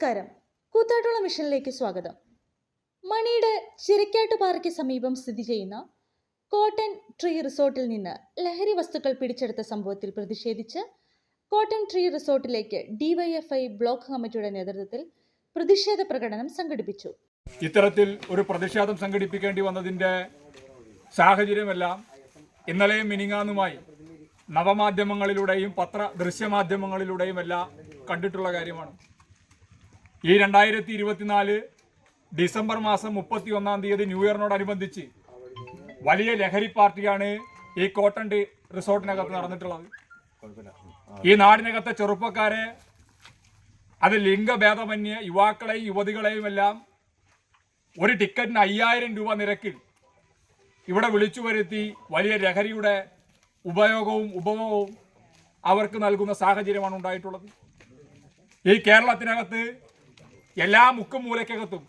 നമസ്കാരം. കൂത്താട്ടുള്ള മിഷനിലേക്ക് സ്വാഗതം. മണിയുടെ ചിരക്കാട്ടുപാറയ്ക്ക് സമീപം സ്ഥിതി ചെയ്യുന്ന കോട്ടൺ ട്രീ റിസോർട്ടിൽ നിന്ന് ലഹരി വസ്തുക്കൾ പിടിച്ചെടുത്ത സംഭവത്തിൽ പ്രതിഷേധിച്ച് കോട്ടൺ ട്രീ റിസോർട്ടിലേക്ക് ഡിവൈഎഫ്ഐ ബ്ലോക്ക് കമ്മിറ്റിയുടെ നേതൃത്വത്തിൽ പ്രതിഷേധ പ്രകടനം സംഘടിപ്പിച്ചു. ഇത്തരത്തിൽ ഒരു പ്രതിഷേധം സംഘടിപ്പിക്കേണ്ടി വന്നതിന്റെ സാഹചര്യമെല്ലാം ഇന്നലെയും മിനിങ്ങാന്നുമായി നവമാധ്യമങ്ങളിലൂടെയും പത്ര ദൃശ്യമാധ്യമങ്ങളിലൂടെയും എല്ലാം കണ്ടിട്ടുള്ള കാര്യമാണ്. ഈ രണ്ടായിരത്തി ഇരുപത്തിനാല് ഡിസംബർ മാസം മുപ്പത്തി ഒന്നാം തീയതി ന്യൂ ഇയറിനോടനുബന്ധിച്ച് വലിയ ലഹരി പാർട്ടിയാണ് ഈ കോട്ടൺ റിസോർട്ടിനകത്ത് നടന്നിട്ടുള്ളത്. ഈ നാടിനകത്തെ ചെറുപ്പക്കാരെ അത് ലിംഗഭേദമന്യേ യുവാക്കളെയും യുവതികളെയും എല്ലാം ഒരു ടിക്കറ്റിന് അയ്യായിരം രൂപ നിരക്കിൽ ഇവിടെ വിളിച്ചു വരുത്തി വലിയ ലഹരിയുടെ ഉപയോഗവും ഉപഭോഗവും അവർക്ക് നൽകുന്ന സാഹചര്യമാണ് ഉണ്ടായിട്ടുള്ളത്. ഈ കേരളത്തിനകത്ത് എല്ലാ മുക്കും മൂലയ്ക്കകത്തും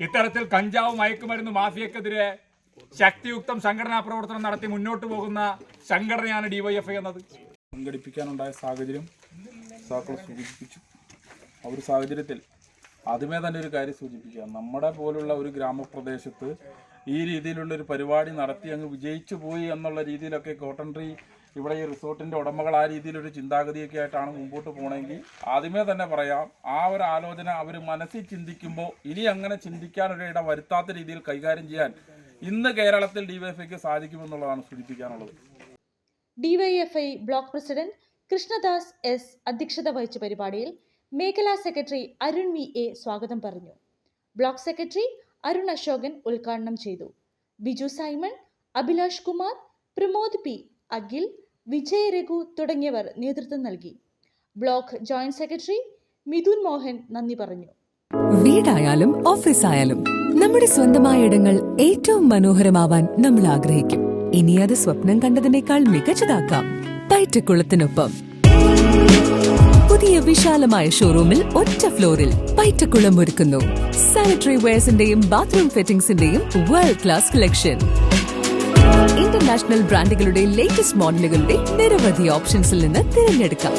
ഇത്തരത്തിൽ കഞ്ചാവ് മയക്കുമരുന്ന് മാഫിയക്കെതിരെ ശക്തിയുക്തം സംഘടനാ പ്രവർത്തനം നടത്തി മുന്നോട്ട് പോകുന്ന സംഘടനയാണ് ഡിവൈഎഫ്ഐ എന്നത്. സംഘടിപ്പിക്കാനുണ്ടായ സാഹചര്യം സാക്കൾ സൂചിപ്പിച്ചു. ആ ഒരു സാഹചര്യത്തിൽ ആദ്യമേ തന്നെ ഒരു കാര്യം സൂചിപ്പിക്കുക. നമ്മുടെ പോലുള്ള ഒരു ഗ്രാമപ്രദേശത്ത് ഈ രീതിയിലുള്ള ഒരു പരിപാടി നടത്തി അങ്ങ് വിജയിച്ചു പോയി എന്നുള്ള രീതിയിലൊക്കെ കോട്ടൺ ട്രീ ഇവിടെ ഈ റിസോർട്ടിന്റെ ഉടമകൾ ആ രീതിയിലൊരു ചിന്താഗതിയൊക്കെ ആയിട്ടാണ് മുമ്പോട്ട് പോകണമെങ്കിൽ ആദ്യമേ തന്നെ പറയാം ആ ഒരു ആലോചന അവർ മനസ്സിൽ ചിന്തിക്കുമ്പോൾ ഇനി അങ്ങനെ ചിന്തിക്കാനൊരു ഇട വരുത്താത്ത രീതിയിൽ കൈകാര്യം ചെയ്യാൻ ഇന്ന് കേരളത്തിൽ ഡിവൈഎഫ്ഐക്ക് സാധിക്കുമെന്നുള്ളതാണ് സൂചിപ്പിക്കാനുള്ളത്. DYFI block president Krishnadas S അധ്യക്ഷത വഹിച്ച പരിപാടിയിൽ മേഖലാ സെക്രട്ടറി അരുൺ വി എ സ്വാഗതം പറഞ്ഞു. ബ്ലോക്ക് സെക്രട്ടറി അരുൺ അശോകൻ ഉദ്ഘാടനം ചെയ്തു. ബിജു സൈമൺ അഭിലാഷ് കുമാർ പ്രമോദ് പി അഖിൽ വിജയ് രഘു തുടങ്ങിയവർ നേതൃത്വം നൽകി. Block joint secretary Mithun Mohan നന്ദി പറഞ്ഞു. വീടായാലും ഓഫീസായാലും നമ്മുടെ സ്വന്തമായ ഇടങ്ങൾ ഏറ്റവും മനോഹരമാവാൻ നമ്മൾ ആഗ്രഹിക്കും. ഇനി അത് സ്വപ്നം കണ്ടതിനേക്കാൾ മികച്ചതാക്കാം. പൈറ്റക്കുളത്തിനൊപ്പം. പുതിയ വിശാലമായ ഷോറൂമിൽ ഒറ്റ ഫ്ലോറിൽ പൈറ്റക്കുളം ഒരുക്കുന്നു. സാനിറ്ററി വെയർസിന്റെയും ബാത്റൂം ഫിറ്റിംഗ്സിന്റെയും വേൾഡ് ക്ലാസ് കളക്ഷൻ ഇന്റർനാഷണൽ ബ്രാൻഡുകളുടെ ലേറ്റസ്റ്റ് മോഡലുകളുടെ നിരവധി ഓപ്ഷൻസിൽ നിന്ന് തിരഞ്ഞെടുക്കാം.